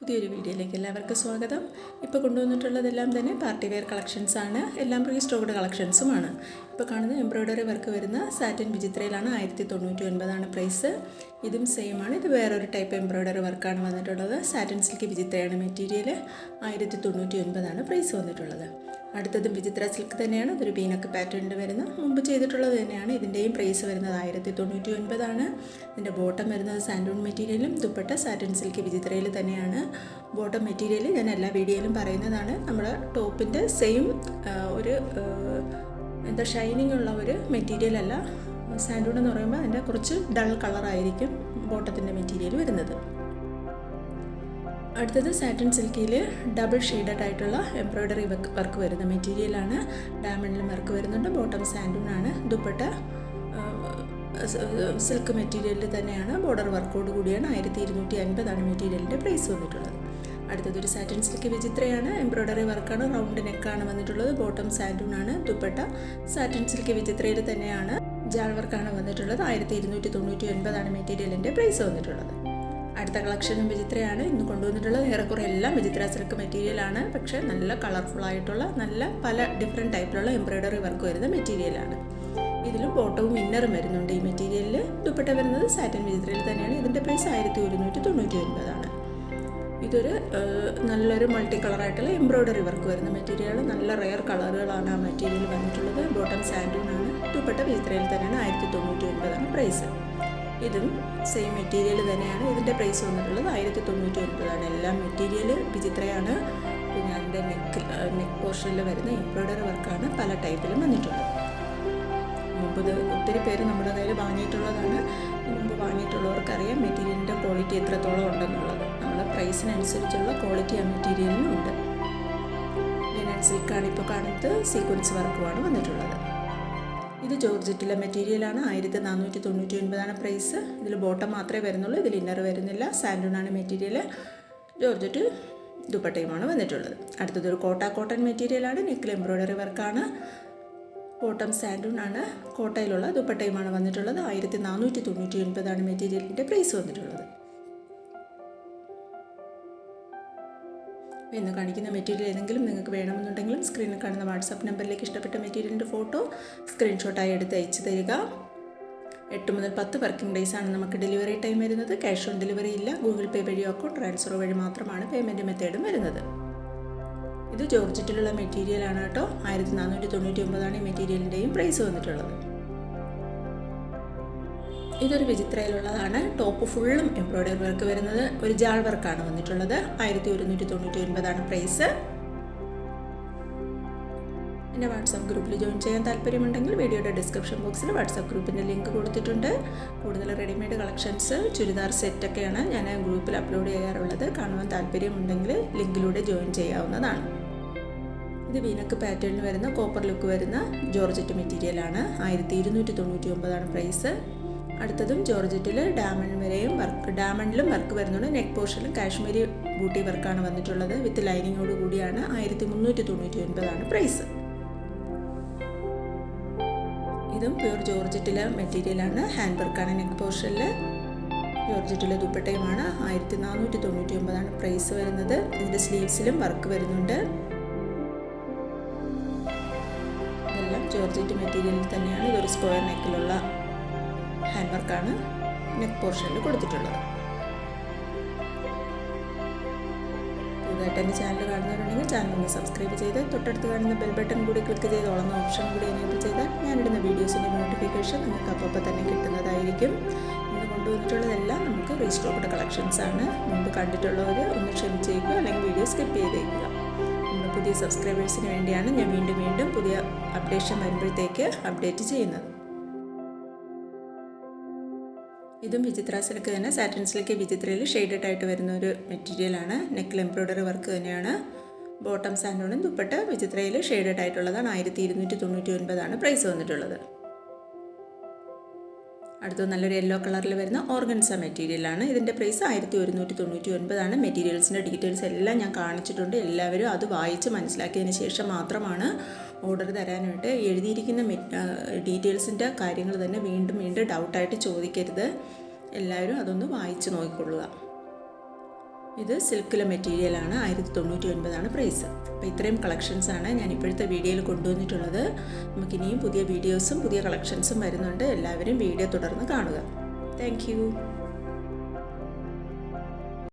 പുതിയൊരു വീഡിയോയിലേക്ക് എല്ലാവർക്കും സ്വാഗതം. ഇപ്പോൾ കൊണ്ടുവന്നിട്ടുള്ളതെല്ലാം തന്നെ പാർട്ടി വെയർ കളക്ഷൻസാണ്. എല്ലാം പ്രീ സ്റ്റോക്ഡ് കളക്ഷൻസുമാണ്. ഇപ്പോൾ കാണുന്നത് എംബ്രോയ്ഡറി വർക്ക് വരുന്ന സാറ്റിൻ വിചിത്രയിലാണ് ആയിരത്തി തൊണ്ണൂറ്റി ഒൻപതാണ് പ്രൈസ്. ഇതും സെയിം ആണ്. ഇത് വേറൊരു ടൈപ്പ് എംബ്രോയ്ഡറി വർക്കാണ് വന്നിട്ടുള്ളത്. സാറ്റിൻ സിൽക്ക് വിചിത്രയാണ് മെറ്റീരിയൽ ആയിരത്തി തൊണ്ണൂറ്റി ഒൻപതാണ് പ്രൈസ് വന്നിട്ടുള്ളത്. അടുത്തതും വിചിത്ര സിൽക്ക് തന്നെയാണ്. ഇതൊരു ബീനക്ക് പാറ്റേണിൽ വരുന്ന മുമ്പ് ചെയ്തിട്ടുള്ളത് തന്നെയാണ്. ഇതിന്റെയും പ്രൈസ് വരുന്നത് ആയിരത്തി തൊണ്ണൂറ്റി ഒൻപതാണ് ഇതിന്റെ ബോട്ടം വരുന്നത് സാൻഡൂൺ മെറ്റീരിയലും ദുപ്പട്ട സാറ്റിൻ സിൽക്ക് വിചിത്രയിൽ തന്നെയാണ്. ബോട്ടം മെറ്റീരിയൽ ഞാൻ എല്ലാ വീഡിയോയിലും പറയുന്നതാണ്. നമ്മുടെ ടോപ്പിന്റെ സെയിം ഒരു എന്താ ഷൈനിങ് ഉള്ള ഒരു മെറ്റീരിയൽ അല്ല. സാൻഡൂൺ എന്ന് പറയുമ്പോൾ അതിന്റെ കുറച്ച് ഡൾ കളറായിരിക്കും ബോട്ടത്തിന്റെ മെറ്റീരിയൽ വരുന്നത്. അടുത്തത് സാറ്റിൻ സിൽക്കിൽ ഡബിൾ ഷെയ്ഡഡ് ആയിട്ടുള്ള എംബ്രോയ്ഡറി വർക്ക് വരുന്ന മെറ്റീരിയലാണ് ഡയമണ്ടിലും വർക്ക് വരുന്നുണ്ട്. ബോട്ടം സാൻഡൂൺ ആണ്. ദുപ്പട്ട സിൽക്ക് മെറ്റീരിയലിൽ തന്നെയാണ്. ബോർഡർ വർക്കോട് കൂടിയാണ് ആയിരത്തി ഇരുന്നൂറ്റി അൻപതാണ് മെറ്റീരിയലിന്റെ പ്രൈസ് വന്നിട്ടുള്ളത്. അടുത്തതൊരു സാറ്റിൻ സിൽക്ക് വിചിത്രയാണ്. എംബ്രോയ്ഡറി വർക്കാണ് റൗണ്ട് നെക്കാണ് വന്നിട്ടുള്ളത്. ബോട്ടം ആണ്. ദുപ്പട്ട സാറ്റിൻ സിൽക്ക് വിചിത്രയിൽ തന്നെയാണ്. ജാൾ വർക്കാണ് വന്നിട്ടുള്ളത്. ആയിരത്തി ഇരുന്നൂറ്റി തൊണ്ണൂറ്റി ഒൻപതാണ് മെറ്റീരിയലിന്റെ പ്രൈസ് വന്നിട്ടുള്ളത്. അടുത്ത കളക്ഷനും വിചിത്രയാണ്. ഇന്ന് കൊണ്ടുവന്നിട്ടുള്ളത് ഏറെക്കുറെ എല്ലാം വിചിത്ര സിൽക്ക് മെറ്റീരിയലാണ് പക്ഷേ നല്ല കളർഫുൾ ആയിട്ടുള്ള നല്ല പല ഡിഫറെന്റ് ടൈപ്പിലുള്ള എംബ്രോയ്ഡറി വർക്ക് വരുന്ന മെറ്റീരിയലാണ് ഇതിലും ബോട്ടവും ഇന്നറും വരുന്നുണ്ട് ഈ മെറ്റീരിയലിൽ ദുപ്പട്ട വരുന്നത് സാറ്റൻ വിചിത്രയിൽ തന്നെയാണ്. ഇതിന്റെ പ്രൈസ് ആയിരത്തി ഒരുന്നൂറ്റി തൊണ്ണൂറ്റി ഒൻപതാണ് ഇതൊരു നല്ലൊരു മൾട്ടി കളറായിട്ടുള്ള എംബ്രോയ്ഡറി വർക്ക് വരുന്ന മെറ്റീരിയൽ നല്ല റെയർ കളറുകളാണ് ആ മെറ്റീരിയൽ വന്നിട്ടുള്ളത്. ബോട്ടം സാൻഡൂണാണ് ദുപ്പട്ട വിത്രയിൽ തന്നെയാണ് ആയിരത്തി തൊണ്ണൂറ്റി ഒൻപതാണ് പ്രൈസ്. ഇതും സെയിം മെറ്റീരിയൽ തന്നെയാണ്. ഇതിന്റെ പ്രൈസ് വന്നിട്ടുള്ളത് ആയിരത്തി തൊണ്ണൂറ്റി ഒൻപതാണ് എല്ലാം മെറ്റീരിയൽ വിചിത്രയാണ്. പിന്നെ അതിന്റെ നെക്ക് നെക്ക് പോർഷനിൽ വരുന്ന എംബ്രോയ്ഡറി വർക്കാണ് പല ടൈപ്പിലും വന്നിട്ടുള്ളത്. മുമ്പ് ഇത് ഒത്തിരി പേര് നമ്മുടെ കയ്യിൽ വാങ്ങിയിട്ടുള്ളതാണ്. മുമ്പ് വാങ്ങിയിട്ടുള്ളവർക്കറിയാം മെറ്റീരിയലിന്റെ ക്വാളിറ്റി എത്രത്തോളം ഉണ്ടെന്നുള്ളത്. പ്രൈസിനനുസരിച്ചുള്ള ക്വാളിറ്റി ആ മെറ്റീരിയലിനും ഉണ്ട്. ലിനൻ സിൽക്കാണ് ഇപ്പോൾ കാണുന്നത് സീക്വൻസ് വർക്കുമാണ് വന്നിട്ടുള്ളത്. ഇത് ജോർജറ്റിലെ മെറ്റീരിയലാണ്. ആയിരത്തി നാനൂറ്റി തൊണ്ണൂറ്റി ഒൻപതാണ് പ്രൈസ്. ഇതിൽ ബോട്ടം മാത്രമേ വരുന്നുള്ളൂ. ഇതിൽ ഇന്നർ വരുന്നില്ല. സാൻഡൂണാണ് മെറ്റീരിയൽ ജോർജറ്റ് ദുപ്പട്ടയുമാണ് വന്നിട്ടുള്ളത്. അടുത്തത് ഒരു കോട്ട കോട്ടൺ മെറ്റീരിയലാണ്. നെക്കിൽ എംബ്രോയ്ഡറി വർക്കാണ്. ബോട്ടം സാൻഡൂൺ ആണ് കോട്ടയിലുള്ള ദുപ്പട്ടയുമാണ് വന്നിട്ടുള്ളത്. ആയിരത്തി നാനൂറ്റി തൊണ്ണൂറ്റി ഒൻപതാണ് മെറ്റീരിയലിന്റെ പ്രൈസ് വന്നിട്ടുള്ളത്. ഇന്ന് കാണിക്കുന്ന മെറ്റീരിയൽ ഏതെങ്കിലും നിങ്ങൾക്ക് വേണമെന്നുണ്ടെങ്കിലും സ്ക്രീനിൽ കാണുന്ന വാട്സാപ്പ് നമ്പറിലേക്ക് ഇഷ്ടപ്പെട്ട മെറ്റീരിയലിന്റെ ഫോട്ടോ സ്ക്രീൻഷോട്ടായി എടുത്ത് അയച്ചു തരിക. എട്ട് മുതൽ പത്ത് വർക്കിംഗ് ഡേയ്സ് ആണ് നമുക്ക് ഡെലിവറി ടൈം വരുന്നത്. ക്യാഷ് ഓൺ ഡെലിവറി ഇല്ല. ഗൂഗിൾ പേ വഴിയോ അക്കൗണ്ട് ട്രാൻസ്ഫർ വഴി മാത്രമാണ് പേയ്മെന്റ് മെത്തേഡും വരുന്നത്. ഇത് ജോർജറ്റിലുള്ള മെറ്റീരിയലാണ് കേട്ടോ. ആയിരത്തി നാനൂറ്റി തൊണ്ണൂറ്റി ഒമ്പതാണ് ഈ മെറ്റീരിയലിന്റെയും പ്രൈസ് വന്നിട്ടുള്ളത്. ഇതൊരു വിചിത്രയിലുള്ളതാണ്. ടോപ്പ് ഫുള്ളും എംബ്രോയ്ഡറി വർക്ക് വരുന്നത് ഒരു ജാൾ വർക്കാണ് വന്നിട്ടുള്ളത്. ആയിരത്തി ഒരുന്നൂറ്റി തൊണ്ണൂറ്റി ഒൻപതാണ് പ്രൈസ് എന്റെ വാട്സാപ്പ് ഗ്രൂപ്പിൽ ജോയിൻ ചെയ്യാൻ താല്പര്യമുണ്ടെങ്കിൽ വീഡിയോയുടെ ഡിസ്ക്രിപ്ഷൻ ബോക്സിൽ വാട്സാപ്പ് ഗ്രൂപ്പിന്റെ ലിങ്ക് കൊടുത്തിട്ടുണ്ട്. കൂടുതൽ റെഡിമെയ്ഡ് കളക്ഷൻസ് ചുരിദാർ സെറ്റൊക്കെയാണ് ഞാൻ ഗ്രൂപ്പിൽ അപ്ലോഡ് ചെയ്യാറുള്ളത്. കാണുവാൻ താല്പര്യമുണ്ടെങ്കിൽ ലിങ്കിലൂടെ ജോയിൻ ചെയ്യാവുന്നതാണ്. ഇത് വീനക്ക് പാറ്റേണിൽ വരുന്ന കോപ്പർ ലുക്ക് വരുന്ന ജോർജറ്റ് മെറ്റീരിയലാണ് ആയിരത്തി ഇരുന്നൂറ്റി തൊണ്ണൂറ്റി ഒമ്പതാണ് പ്രൈസ് അടുത്തതും ജോർജറ്റിൽ ഡാമൺ വരെയും വർക്ക് ഡാമണ്ടിലും വർക്ക് വരുന്നുണ്ട്. നെക്ക് പോർഷനിലും കാശ്മീരി ബൂട്ടി വർക്കാണ് വന്നിട്ടുള്ളത്. വിത്ത് ലൈനിങ്ങോട് കൂടിയാണ് ആയിരത്തി മുന്നൂറ്റി തൊണ്ണൂറ്റി ഒൻപതാണ് പ്രൈസ്. ഇതും പ്യൂർ ജോർജറ്റിലെ മെറ്റീരിയലാണ്. ഹാൻഡ് വർക്കാണ് നെക്ക് പോർഷനിൽ ജോർജറ്റിലെ ദുപ്പട്ടയുമാണ് ആയിരത്തി നാനൂറ്റി തൊണ്ണൂറ്റി ഒമ്പതാണ് പ്രൈസ് വരുന്നത്. ഇതിന്റെ സ്ലീവ്സിലും വർക്ക് വരുന്നുണ്ട്. ഇതെല്ലാം ജോർജറ്റ് മെറ്റീരിയലിൽ തന്നെയാണ്. ഇതൊരു സ്ക്വയർ നെക്കിലുള്ള ഹാൻഡ് വർക്കാണ് നെക്ക് പോർഷനിൽ കൊടുത്തിട്ടുള്ളത്. പുതുതായിട്ട് എന്റെ ചാനൽ കാണുന്നവരുണ്ടെങ്കിൽ ചാനൽ ഒന്ന് സബ്സ്ക്രൈബ് ചെയ്ത് തൊട്ടടുത്ത് കാണുന്ന ബെൽ ബട്ടൺ കൂടി ക്ലിക്ക് ചെയ്ത് ഓളുന്ന ഓപ്ഷൻ കൂടി എനേബിൾ ചെയ്താൽ ഞാനിടുന്ന വീഡിയോസിന്റെ നോട്ടിഫിക്കേഷൻ നിങ്ങൾക്ക് അപ്പോൾ തന്നെ കിട്ടുന്നതായിരിക്കും. ഇന്ന് കൊണ്ടുവന്നിട്ടുള്ളതെല്ലാം നമുക്ക് റീസ്റ്റോക്ക്ഡ് കളക്ഷൻസ് ആണ്. മുമ്പ് കണ്ടിട്ടുള്ളവർ ഒന്ന് ക്ഷമിച്ചേക്കുക അല്ലെങ്കിൽ വീഡിയോ സ്കിപ്പ് ചെയ്തേക്കുക. പുതിയ സബ്സ്ക്രൈബേഴ്സിന് വേണ്ടിയാണ് ഞാൻ വീണ്ടും വീണ്ടും പുതിയ അപ്ഡേഷൻ വരുമ്പോഴത്തേക്ക് അപ്ഡേറ്റ് ചെയ്യുന്നത്. ഇതും വിചിത്ര സിൽക്ക് തന്നെ സാറ്റിൻ വിചിത്രയിൽ ഷെയ്ഡഡ് ആയിട്ട് വരുന്ന ഒരു മെറ്റീരിയലാണ്. നെക്ക് എംബ്രോയ്ഡറി വർക്ക് തന്നെയാണ്. ബോട്ടം സാൻഡോണും ദുപ്പട്ട വിചിത്രയിൽ ഷെയ്ഡഡ് ആയിട്ടുള്ളതാണ് ആയിരത്തി ഇരുന്നൂറ്റി തൊണ്ണൂറ്റി ഒൻപതാണ് പ്രൈസ് വന്നിട്ടുള്ളത്. അടുത്ത നല്ലൊരു യെല്ലോ കളറിൽ വരുന്ന ഓർഗൻസ മെറ്റീരിയലാണ് ഇതിന്റെ പ്രൈസ് ആയിരത്തി ഒരുന്നൂറ്റി തൊണ്ണൂറ്റി ഒൻപതാണ് മെറ്റീരിയൽസിന്റെ ഡീറ്റെയിൽസ് എല്ലാം ഞാൻ കാണിച്ചിട്ടുണ്ട്. എല്ലാവരും അത് വായിച്ച് മനസ്സിലാക്കിയതിന് ശേഷം മാത്രമാണ് ഓർഡർ തരാനായിട്ട് എഴുതിയിരിക്കുന്ന ഡീറ്റെയിൽസിന്റെ കാര്യങ്ങൾ തന്നെ വീണ്ടും വീണ്ടും ഡൗട്ടായിട്ട് ചോദിക്കരുത്. എല്ലാവരും അതൊന്ന് വായിച്ച് നോക്കിക്കൊള്ളുക. ഇത് സിൽക്കിലെ മെറ്റീരിയലാണ് ആയിരത്തി തൊണ്ണൂറ്റി ഒൻപതാണ് പ്രൈസ് അപ്പോൾ ഇത്രയും കളക്ഷൻസാണ് ഞാൻ ഇപ്പോഴത്തെ വീഡിയോയിൽ കൊണ്ടുവന്നിട്ടുള്ളത്. നമുക്കിനിയും പുതിയ വീഡിയോസും പുതിയ കളക്ഷൻസും വരുന്നുണ്ട്. എല്ലാവരും വീഡിയോ തുടർന്ന് കാണുക. താങ്ക്